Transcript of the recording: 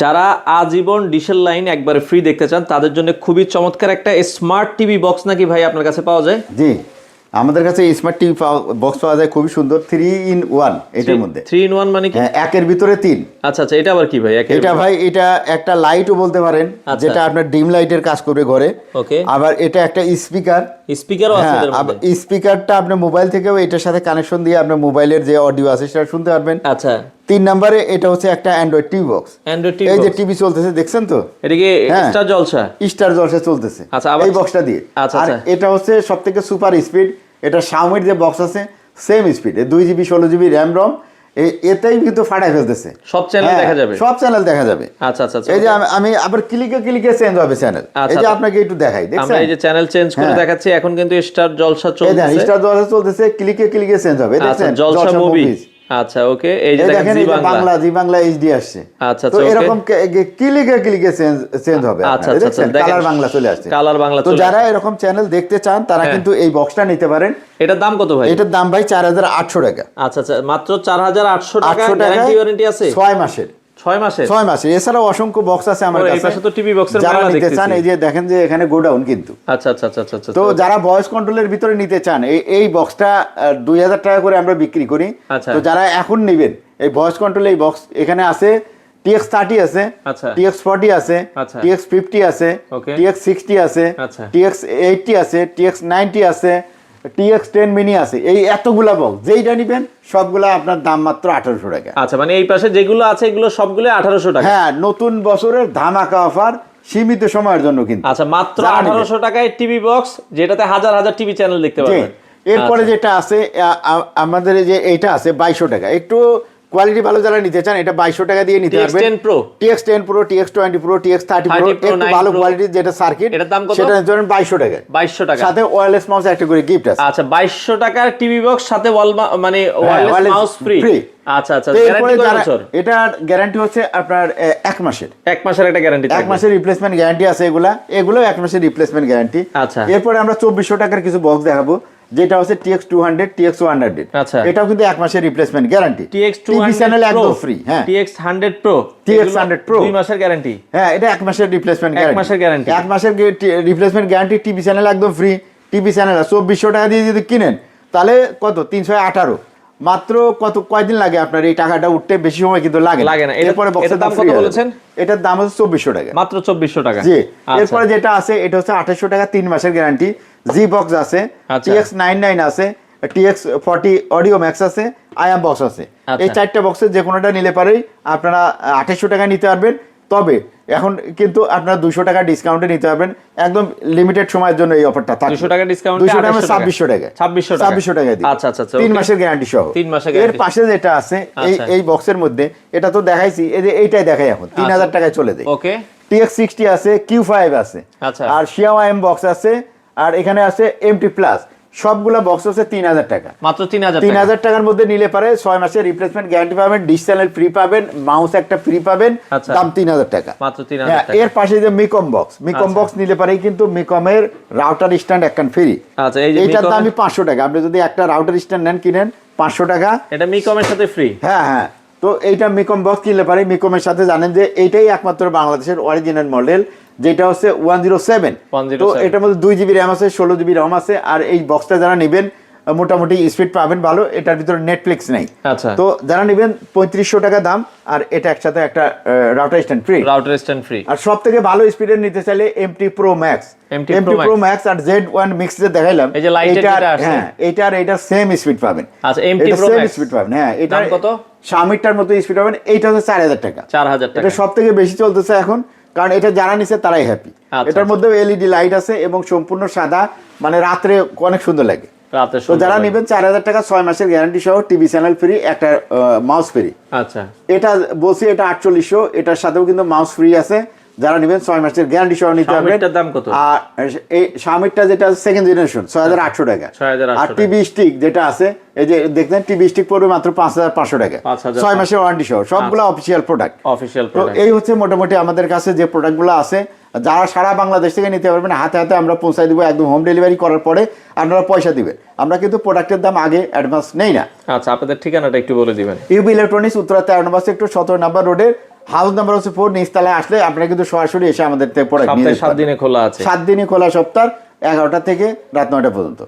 যারা আজীবন ডিশেল লাইন একবারে ফ্রি দেখতে চান তাদের জন্য খুবই চমৎকার একটা স্মার্ট টিভি বক্স নাকি ভাই আপনার কাছে পাওয়া যায়? জি আমাদের কাছে স্মার্ট টিভি বক্স পাওয়া যায় খুবই সুন্দর থ্রি ইন ওয়ান এটার মধ্যে। থ্রি ইন ওয়ান মানে কি? হ্যাঁ একের ভিতরে তিন। আচ্ছা আচ্ছা এটা আবার কি ভাই? একের এটা ভাই এটা একটা লাইটও বলতে পারেন আচ্ছা। যেটা আপনার ডিম লাইটের কাজ করবে ঘরে। ওকে আবার এটা একটা স্পিকার স্পিকারও আছে স্পিকারটা আপনার মোবাইল থেকেও এটার সাথে কানেকশন দিয়ে আপনার মোবাইলের যে অডিও আছে সেটা শুনতে পারবেন। আচ্ছা। তিন নম্বরে এটা হচ্ছে একটা অ্যান্ড্রয়েড টিভি বক্স অ্যান্ড্রয়েড এই যে টিভি টিভি চলতেছে দেখছেন তো? এটা কি হ্যাঁ। জলসা স্টার জলসা চলতেছে। আচ্ছা, এই বক্সটা দিয়ে। আচ্ছা, আর আচ্ছা। এটা হচ্ছে সব থেকে সুপার স্পিড এটা শাওমির যে বক্স আছে সেম স্পিড দুই জিবি ষোলো জিবি র্যাম রম এতেই কিন্তু ফাটাই ফেলতেছে। সব চ্যানেল দেখা যাবে। সব চ্যানেল দেখা যাবে। আচ্ছা আচ্ছা আচ্ছা। এই যে আমি- আবার ক্লিকে ক্লিকে চেঞ্জ হবে চ্যানেল এই যে আচ্ছা। আপনাকে একটু দেখাই আমরা দেখছেন এই যে চ্যানেল চেঞ্জ করে হ্যাঁ। দেখাচ্ছি এখন কিন্তু স্টার জলসা চলছে স্টার জলসা চলতেছে ক্লিকে ক্লিকে চেঞ্জ হবে। দেখছেন? Jalsha movie movies। আচ্ছা ওকে এই যে দেখেন Zee Bangla Zee Bangla HD আসছে। আচ্ছা, তো আচ্ছা. এরকম ক্লিকে ক্লিকে চেঞ্জ চেঞ্জ হবে আচ্ছা, আচ্ছা, আচ্ছা। কালার বাংলা চলে আসছে। কালার বাংলা তো যারা এরকম চ্যানেল দেখতে চান তারা হ্যাঁ। কিন্তু এই বক্সটা নিতে পারেন। এটার দাম কত ভাই? এটার দাম ভাই চার হাজার আটশো টাকা। আচ্ছা আচ্ছা মাত্র চার হাজার আটশো টাকা আটশো টাকা গ্যারান্টি ওয়ারেন্টি আছে? ছয় মাসের। ছয় মাসে ছয় এছাড়াও অসংখ্য বক্স আছে আমার কাছে তো টিভি বক্সের যারা নিতে চান এই যে দেখেন যে এখানে গোডাউন কিন্তু আচ্ছা আচ্ছা আচ্ছা আচ্ছা আচ্ছা তো যারা ভয়েস কন্ট্রোলের ভিতরে নিতে চান এই এই বক্সটা দুই হাজার টাকা করে আমরা বিক্রি করি আচ্ছা। তো যারা এখন নেবেন এই ভয়েস কন্ট্রোল এই বক্স এখানে আছে টিএক্স থার্টি আছে আচ্ছা। টিএক্স ফর্টি আছে আচ্ছা। টিএক্স ফিফটি আছে. টিএক্স সিক্সটি আছে আচ্ছা। টিএক্স এইটটি আছে টিএক্স নাইনটি আছে টিএক্স টেন মিনি আছে এই এতগুলা বক্স যেইটা নিবেন সবগুলা আপনার দাম মাত্র আঠারোশো টাকা। আচ্ছা মানে এই পাশে যেগুলো আছে এগুলো সবগুলো আঠারোশো টাকা। হ্যাঁ নতুন বছরের ধামাকা অফার সীমিত সময়ের জন্য কিন্তু। আচ্ছা মাত্র আঠারোশো টাকায় টিভি বক্স যেটাতে হাজার হাজার টিভি চ্যানেল দেখতে পাবেন এরপরে আচ্ছা। যেটা আছে আমাদের যে এটা আছে বাইশশো টাকা। একটু কোয়ালিটি ভালো যারা নিতে চান এটা বাইশশো টাকা দিয়ে নিতে TX10 পারবেন। Pro? TX ten pro TX twenty pro TX thirty pro একটু ভালো Pro। কোয়ালিটির যেটা সার্কিট এটার দাম কত? সেটা ধরেন বাইশশো টাকা। বাইশশো টাকা। সাথে ওয়ারলেস মাউস একটা করে গিফট আছে। আচ্ছা বাইশশো টাকার টিভি বক্স সাথে ওয়াল মানে ওয়্যারলেস মাউস ফ্রি আচ্ছা আচ্ছা তো গ্যারান্টি কয় যারা- বছর? এটার গ্যারান্টি হচ্ছে আপনার এক মাসের। এক মাসের একটা গ্যারান্টি এক মাসের রিপ্লেসমেন্ট গ্যারান্টি আছে এগুলা। এগুলো এক মাসের রিপ্লেসমেন্ট গ্যারান্টি আচ্ছা। এরপরে আমরা চব্বিশশো টাকার কিছু বক্স দেখাবো। যেটা হচ্ছে TX two hundred TX one hundred আচ্ছা। এটাও কিন্তু এক মাসের replacement guarantee TX two TV channel একদম ফ্রি হ্যাঁ। TX hundred pro TX 100 Pro। দুই মাসের গ্যারান্টি হ্যাঁ এটা এক মাসের রিপ্লেসমেন্ট এক মাসের গ্যারান্টি এক মাসের রিপ্লেসমেন্ট গ্যারান্টি টিভি চ্যানেল একদম ফ্রি টিভি চ্যানেল চব্বিশশো টাকা দিয়ে যদি কিনেন তাহলে কত? তিনশো আঠারো। মাত্র কত কয়দিন লাগে আপনার এই টাকাটা উঠতে বেশি সময় কিন্তু লাগে লাগে না। এরপরে বক্সের দাম কত বলেছেন? এটার দাম হচ্ছে চব্বিশশো টাকা মাত্র চব্বিশশো টাকা জি আচ্ছা। এরপরে যেটা আছে এটা হচ্ছে আঠাশশো টাকা তিন মাসের গ্যারান্টি জি বক্স আছে। টিএক্স নাইন নাইন আছে টিএক্স ফর্টি অডিও ম্যাক্স আছে আয়াম বক্স আছে আচ্ছা। এই চারটা বক্সের যে কোনোটা নিলে পারেই আপনারা আঠাশশো টাকা নিতে পারবেন তবে এখন কিন্তু আপনারা দুশো টাকা ডিসকাউন্টে নিতে পারবেন। একদম লিমিটেড সময়ের জন্য এই অফারটা থাকবে। 200 টাকা এ দুশো টাকা 2800 টাকা। ছাব্বিশশো টাকা। ছাব্বিশশো টাকা দিই আচ্ছা, আচ্ছা, আচ্ছা, তিন মাসের গ্যারান্টি সহ। তিন মাসের এর পাশে যেটা আছে এই আচ্ছা। এই বক্সের মধ্যে এটা তো দেখাইছি এই যে এইটাই দেখাই এখন। তিন হাজার টাকায় চলে যায় ওকে। টিএক্স সিক্সটি আছে কিউ ফাইভ আছে। আচ্ছা। আর শিয়াওয়া এম বক্স আছে আর এখানে আছে এমটি প্লাস সবগুলা বক্স আছে তিন হাজার টাকা। মাত্র তিন হাজার তিন হাজার টাকার মধ্যে নিলে পারে ছয় মাসের রিপ্লেসমেন্ট গ্যারান্টি পাবেন ডিশ চ্যানেল ফ্রি পাবেন মাউস একটা ফ্রি পাবেন আচ্ছা। দাম তিন হাজার টাকা। মাত্র 3000 হ্যাঁ। এর পাশে যে মিকম বক্স মিকম। বক্স নিলে পারে কিন্তু মিকমের রাউটার স্ট্যান্ড একখান ফ্রি আচ্ছা এইটার দামই পাঁচশো টাকা। আপনি যদি একটা রাউটার স্ট্যান্ড নেন কিনেন পাঁচশো টাকা। এটা মিকমের সাথে ফ্রি হ্যাঁ হ্যাঁ। তো এইটা মিকম বক্স কিনলে পারে মিকমের সাথে জানেন যে এইটাই একমাত্র বাংলাদেশের অরিজিনাল মডেল যেটা হচ্ছে ওয়ান জিরো সেভেন তো এটার মধ্যে দুই জিবি র্যাম আছে ষোলো জিবি র্যাম আছে আর এই বক্সটা যারা নেবেন মোটামুটি স্পিড পাবেন ভালো এটার ভিতরে নেটফ্লিক্স নেই। আচ্ছা। তো যারা নেবেন পঁয়ত্রিশশো টাকা দাম আর এটা একসাথে একটা router stand free router stand free আর সব থেকে ভালো স্পিডের নিতে চাইলে MT pro max MT pro max আর জেড ওয়ান মিক্স যে দেখাইলাম এই যে। হ্যাঁ এইটার এইটার সেম স্পিড পাবেন। আচ্ছা, MT Pro সেম। স্পিড পাবেন হ্যাঁ এটা কত? স্বামীরটার মতো স্পিড পাবেন এইটা হচ্ছে চার হাজার টাকা। চার হাজার টাকা। এটা সব থেকে বেশি চলতেছে এখন। কারণ এটা যারা নিছে তারাই হ্যাপি আচ্ছা, এটার আচ্ছা। মধ্যে এলইডি লাইট আছে এবং সম্পূর্ণ সাদা মানে রাত্রে অনেক সুন্দর লাগে। তো যারা নেবেন চার হাজার টাকা ছয় মাসের গ্যারান্টি সহ টিভি চ্যানেল ফ্রি একটা মাউস ফ্রি আচ্ছা। এটা বলছি এটা আটচল্লিশশো এটার সাথেও কিন্তু মাউস ফ্রি আছে। যারা নেবেন ছয় মাসের গ্যারান্টি সহ নিতে পারবেন। শাওমিটার দাম কত? আর এই স্বামীরটা যেটা সেকেন্ড জেনারেশন ছয় হাজার আটশো টাকা। 6,800 আর টিভি স্টিক যেটা আছে এই যে দেখতেন টিভি স্টিক পড়বে মাত্র পাঁচ হাজার পাঁচশো টাকা। 5,500 ছয় মাসের ওয়ারেন্টি সহ সবগুলো অফিসিয়াল প্রোডাক্ট অফিসিয়াল তো এই হচ্ছে মোটামুটি আমাদের কাছে যে প্রোডাক্টগুলো আছে যারা সারা বাংলাদেশ থেকে নিতে পারবেন হাতে হাতে আমরা পৌঁছায় দিব একদম হোম ডেলিভারি করার পরে আপনারা পয়সা দিবেন। আমরা কিন্তু প্রোডাক্টের দাম আগে অ্যাডভান্স নেই না। আচ্ছা আপনাদের ঠিকানাটা একটু বলে দিবেন। ইউবি ইলেকট্রনিক্স উত্তরা তেরো নম্বর সেক্টর সতেরো নম্বর রোডের হাউস নাম্বার হচ্ছে ফোর নিচতলায় আসলে আপনারা কিন্তু সরাসরি এসে আমাদের থেকে যেতে সাত। দিনে খোলা আছে সাত দিনে খোলা সপ্তাহ এগারোটা থেকে রাত নয়টা পর্যন্ত